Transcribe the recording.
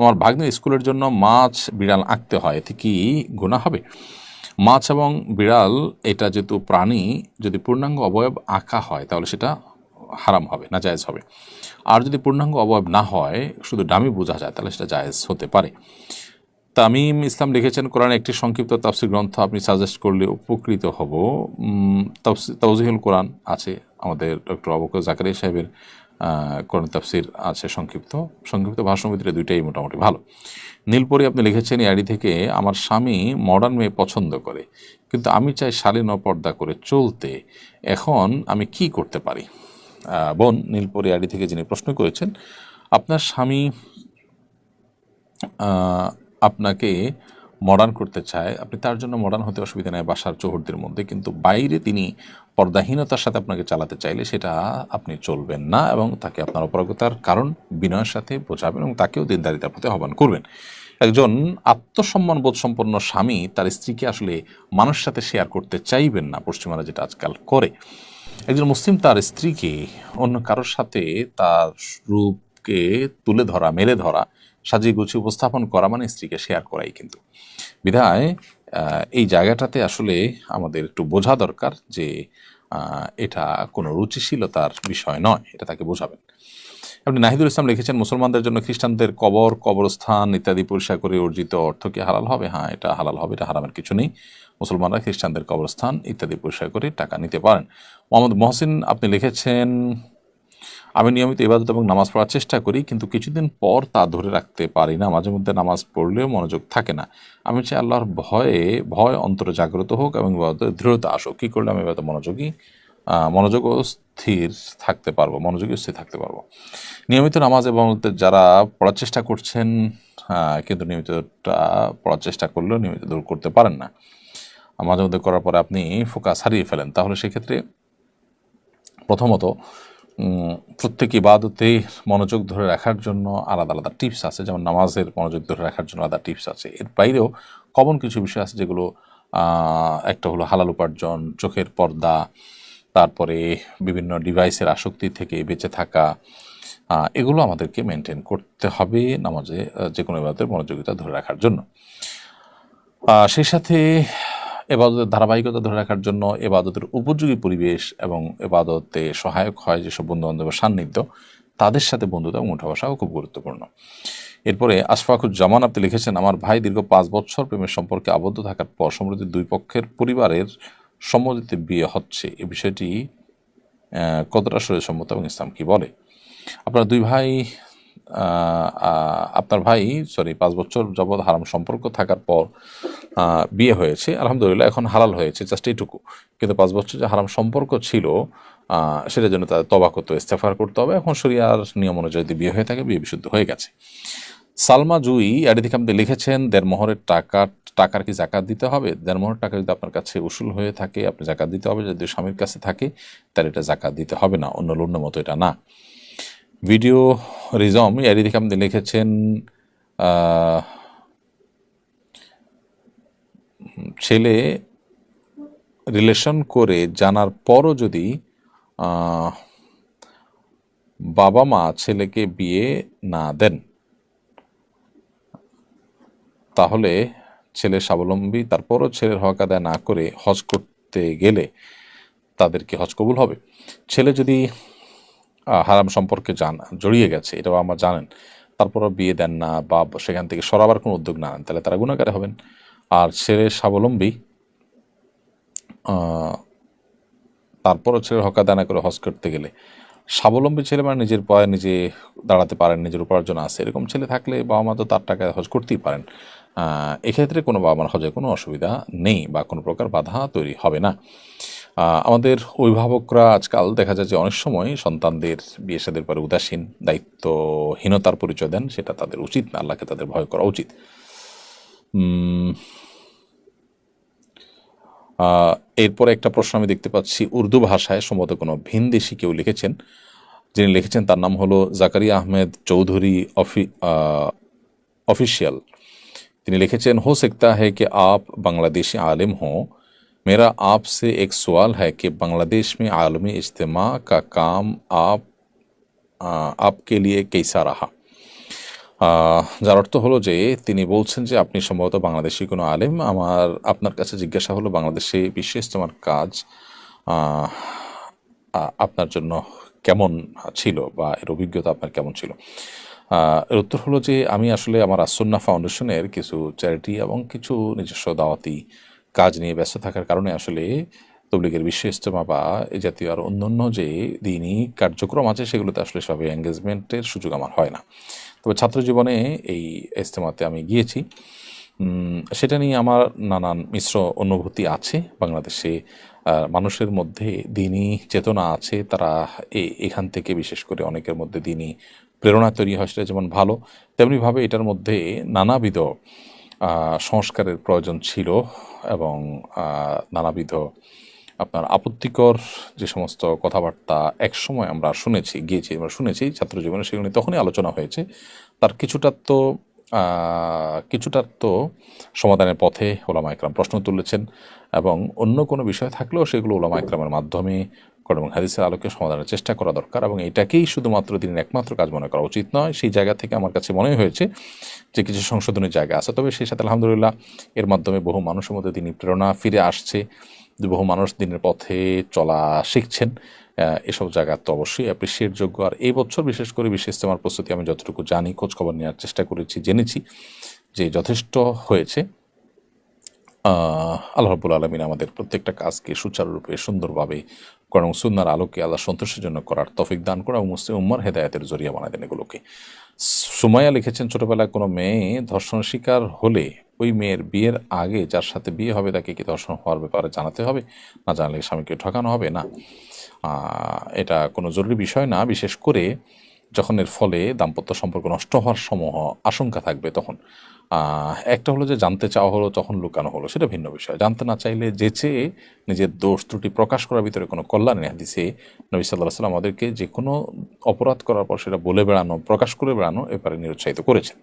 আমার ভাগ্নে স্কুলের জন্য মাছ, বিড়াল আঁকতে হয়, এতে কি গুণা হবে? মাছ এবং বিড়াল, এটা যেহেতু প্রাণী, যদি পূর্ণাঙ্গ অবয়ব আঁকা হয়, তাহলে সেটা হারাম হবে, না জায়েজ হবে। আর যদি পূর্ণাঙ্গ অবয়ব না হয়, শুধু ডামি বোঝা যায়, তাহলে সেটা জায়েজ হতে পারে। তামিম ইসলাম লিখেছেন, কোরআন একটি সংক্ষিপ্ত তাফসির গ্রন্থ আপনি সাজেস্ট করলে উপকৃত হব। তাফসি- তাওজিহুল কোরআন আছে আমাদের ডক্টর অবকর জাকারিয়া সাহেবের কোরআন তাফসির আছে সংক্ষিপ্ত। সংক্ষিপ্ত ভাষণ ভিতরে দুইটাই মোটামুটি ভালো। নীলপরি আপনি লিখেছেন এই থেকে, আমার স্বামী মডার্ন মেয়ে পছন্দ করে, কিন্তু আমি চাই শালীন পর্দা করে চলতে। এখন আমি কি করতে পারি? বোন, নীলপরি আইডি থেকে যিনি প্রশ্ন করেছেন, আপনার স্বামী আপনাকে মডার্ন করতে চায়, আপনি তার জন্য মডার্ন হতে অসুবিধা নেই বাসার চৌহদ্দের মধ্যে, কিন্তু বাইরে তিনি পর্দাহীনতার সাথে আপনাকে চালাতে চাইলে সেটা আপনি চলবেন না এবং তাকে আপনার অপারগতার কারণ বিনয়ের সাথে বোঝাবেন এবং তাকেও দিনদারিতার প্রতি আহ্বান করবেন। একজন আত্মসম্মান বোধ সম্পন্ন স্বামী তার স্ত্রীকে আসলে মানুষের সাথে শেয়ার করতে চাইবেন না, পশ্চিমারা যেটা আজকাল করে। একজন মুসলিম তার স্ত্রীকে অন্য কারোর সাথে তার রূপকে তুলে ধরা, মেলে ধরা সাজিয়ে গুছিয়ে উপস্থাপন করা মানে স্ত্রীকে শেয়ার করাই কিন্তু। বিধায় এই জায়গাটাতে আসলে আমাদের একটু বোঝা দরকার যে এটা কোনো রুচিশীলতার বিষয় নয়, এটা তাকে বোঝাবেন। আপনি নাহিদুল ইসলাম লিখেছেন, মুসলমানদের জন্য খ্রিস্টানদের কবর, কবরস্থান ইত্যাদি পরিষ্কার করে অর্জিত অর্থ কি হালাল হবে? হ্যাঁ এটা হালাল হবে, এটা হারামের কিছু নেই। মুসলমানরা খ্রিস্টানদের কবরস্থান ইত্যাদি পরিষ্কার করে টাকা নিতে পারেন। মোহাম্মদ মহসিন, আপনি লিখেছেন আমি নিয়মিত ইবাদত এবং নামাজ পড়ার চেষ্টা করি, কিন্তু কিছুদিন পর তা ধরে রাখতে পারি না, মাঝে মধ্যে নামাজ পড়লেও মনোযোগ থাকে না। আমি চাই আল্লাহর ভয়ে, ভয় অন্তরে জাগ্রত হোক এবং ইবাদতের দৃঢ়তা আসুক। কী করলে আমি এবার মনোযোগী? মনোযোগ স্থির থাকতে পারব, মনোযোগী স্থির থাকতে পারব। নিয়মিত নামাজ এবং যারা পড়ার চেষ্টা করছেন কিন্তু নিয়মিতটা পড়ার চেষ্টা করলেও নিয়মিত দূর করতে পারেন না। মাঝে মধ্যে করার পরে আপনি ফোকাস হারিয়ে ফেলেন। তাহলে সেক্ষেত্রে প্রথমত প্রত্যেক ইবাদতে মনোযোগ ধরে রাখার জন্য আলাদা আলাদা টিপস আছে। যেমন নামাজের মনোযোগ ধরে রাখার জন্য আলাদা টিপস আছে। এর বাইরেও কমন কিছু বিষয় আছে যেগুলো একটা হলো হালাল উপার্জন, চোখের পর্দা, তারপরে বিভিন্ন ডিভাইসের আসক্তি থেকে বেঁচে থাকা এগুলো আমাদেরকে মেনটেন করতে হবে নামাজে যে কোনো ইবাদতের মনোযোগিতা ধরে রাখার জন্য। সেই সাথে এবাদতের ধারাবাহিকতা ধরে রাখার জন্য এবাদতের উপযোগী পরিবেশ এবং এবাদতে সহায়ক হয় যেসব বন্ধু বান্ধবের সান্নিধ্য, তাদের সাথে বন্ধুতা এবং উঠা বসাও খুব গুরুত্বপূর্ণ। এরপরে আশফাকুজ্জামান আপনি লিখেছেন, আমার ভাই দীর্ঘ পাঁচ বছর প্রেমের সম্পর্কে আবদ্ধ থাকার পর সম্প্রতি দুই পক্ষের পরিবারের সম্মতিতে বিয়ে হচ্ছে। এ বিষয়টি কতটা শরীর সম্মত এবং ইসলাম কি বলে? আপনার দুই ভাই আপনার ভাই সরি পাঁচ বছর যাবৎ হারাম সম্পর্ক থাকার পর বিয়ে হয়েছে। আলহামদুলিল্লাহ, এখন হালাল হয়েছে জাস্ট এইটুকু। কিন্তু পাঁচ বছর যে হারাম সম্পর্ক ছিল সেটার জন্য তাদের তবা করতে ইস্তেফার করতে হবে। এখন শরিয়ার নিয়ম অনুযায়ী যদি বিয়ে হয়ে থাকে, বিয়ে বিশুদ্ধ হয়ে গেছে। সালমা জুই থেকে আপনি লিখেছেন দেড়মোহরের টাকা, টাকার কি জাকাত দিতে হবে? দেড় দেড়মোহর টাকা যদি আপনার কাছে উসুল হয়ে থাকে, আপনি জাকাত দিতে হবে। যদি স্বামীর কাছে থাকে, তাহলে এটা জাকাত দিতে হবে না, অন্য লোনের মতো এটা না। ভিডিও রিজম এটি থেকে আপনি লিখেছেন ছেলে রিলেশন করে জানার পরও যদি বাবা মা ছেলেকে বিয়ে না দেন, তাহলে ছেলে স্বাবলম্বী, তারপরও ছেলের হক আদায় না করে হজ করতে গেলে তাদেরকে হজ কবুল হবে। ছেলে যদি হারাম সম্পর্কে জান, জড়িয়ে গেছে, এটাও আমার জানেন। তারপরও বিয়ে দেন না বা সেখান থেকে সরাবার কোনো উদ্যোগ না নেন, তাহলে তারা গুণাকারে হবেন। আর ছেলে স্বাবলম্বী তারপরও ছেলের হক আদায় না করে হজ করতে গেলে, স্বাবলম্বী ছেলে মানে নিজের পায়ে নিজে দাঁড়াতে পারেন, নিজের উপার্জন আছে, এরকম ছেলে থাকলে বাবা মা তো তার টাকা হজ করতেই পারেন। এক্ষেত্রে কোনো বাবা মার হজে কোনো অসুবিধা নেই বা কোনো প্রকার বাধা তৈরি হবে না। আমাদের অভিভাবকরা আজকাল দেখা যায় যে অনেক সময় সন্তানদের বিয়ে সাদের পরে উদাসীন দায়িত্বহীনতার পরিচয় দেন সেটা তাদের উচিত না আল্লাহকে তাদের ভয় করা উচিত উম, আহ, এরপরে একটা প্রশ্ন আমি দেখতে পাচ্ছি উর্দু ভাষায় সম্ভবত কোনো ভিনদেশি কেউ লিখেছেন যিনি লিখেছেন তার নাম হলো জাকারিয়া আহমেদ চৌধুরী অফি ऑफिशियल তিনি লিখেছেন हो सकता है कि आप बांग्लादेशी आलिम हों मेरा आपसे एक सवाल है कि बांग्लादेश में आलमी इज्तिमा का काम आप आ, आपके लिए कैसा रहा আহ, যার অর্থ হলো যে তিনি বলছেন যে আপনি সম্ভবত বাংলাদেশি কোনো আলেম আমার আপনার কাছে জিজ্ঞাসা হলো বাংলাদেশে বিশ্ব ইজতেমার কাজ আহ, আ- আপনার জন্য কেমন ছিল বা এর অভিজ্ঞতা আপনার কেমন ছিল আহ, এর উত্তর হলো যে আমি আসলে আমার আসন্না ফাউন্ডেশনের কিছু চ্যারিটি এবং কিছু নিজস্ব দাওয়াতি কাজ নিয়ে ব্যস্ত থাকার কারণে আসলে তবলিগের বিশ্ব ইজতেমা বা এই জাতীয় আর অন্যান্য যে দিনই কার্যক্রম আছে সেগুলোতে আসলে সেভাবে এঙ্গেজমেন্টের সুযোগ আমার হয় না। তবে ছাত্র জীবনে এই ইজতেমাতে আমি গিয়েছি। সেটা নিয়ে আমার নানান মিশ্র অনুভূতি আছে। বাংলাদেশে মানুষের মধ্যে দিনই চেতনা আছে। তারা এখান থেকে বিশেষ করে অনেকের মধ্যে দিনই প্রেরণা তৈরি হয়, সেটা যেমন ভালো, তেমনিভাবে এটার মধ্যে নানাবিধ সংস্কারের প্রয়োজন ছিল এবং নানাবিধ আপনার আপত্তিকর যে সমস্ত কথাবার্তা একসময় আমরা শুনেছি, গিয়েছি, আমরা শুনেছি ছাত্র জীবনে সেগুলো তখনই আলোচনা হয়েছে। তার কিছুটা তো কিছুটার তো সমাধানের পথে ওলামা একরাম প্রশ্ন তুলেছেন এবং অন্য কোনো বিষয় থাকলেও সেগুলো ওলামা একরামের মাধ্যমে কোরআন এবং হাদিসের আলোকে সমাধানের চেষ্টা করা দরকার এবং এটাকেই শুধুমাত্র দিনের একমাত্র কাজ মনে করা উচিত নয়। সেই জায়গা থেকে আমার কাছে মনে হয়েছে যে কিছু সংশোধনের জায়গা আছে। তবে সেই সাথে আলহামদুলিল্লাহ এর মাধ্যমে বহু মানুষের মধ্যে তিনি প্রেরণা ফিরে আসছে। বহু মানুষ দিনের পথে চলা শিখছেন। এসব জায়গা তো অবশ্যই অ্যাপ্রিসিয়েট যোগ্য। আর এই বছর বিশেষ করে বিশেষ আমার প্রস্তুতি আমি যতটুকু জানি, খোঁজখবর নেওয়ার চেষ্টা করেছি, জেনেছি যে যথেষ্ট হয়েছে। আল্লাহ রব্বুল আলমিন আমাদের প্রত্যেকটা কাজকে সুচারুরূপে, সুন্দরভাবে কোরআন সুন্নার আলোকে আল্লাহ সন্তোষের জন্য করার তফিক দান করা মুসলিম উম্মার হেদায়তের জরিয়া বানায় দেন এগুলোকে। সুমাইয়া লিখেছেন, ছোটবেলায় কোনো মেয়ে ধর্ষণ শিকার হলে ওই মেয়ের বিয়ের আগে যার সাথে বিয়ে হবে তাকে কি ধর্ষণ হওয়ার ব্যাপারে জানাতে হবে? না জানলে স্বামীকে ঠকানো হবে? না। এটা কোনো জরুরি বিষয় না। বিশেষ করে যখন এর ফলে দাম্পত্য সম্পর্ক নষ্ট হওয়ার সমূহ আশঙ্কা থাকবে তখন। একটা হলো যে জানতে চাওয়া হলো, তখন লুকানো হলো, সেটা ভিন্ন বিষয়। জানতে না চাইলে যে চেয়ে নিজের দোষ ত্রুটি প্রকাশ করার ভিতরে কোনো কল্যাণ নেই। হাদিসে নবী সাল্লাহ সাল্লাম আমাদেরকে যে কোনো অপরাধ করার পর সেটা বলে বেড়ানো, প্রকাশ করে বেড়ানো এবারে নিরুৎসাহিত করেছেন।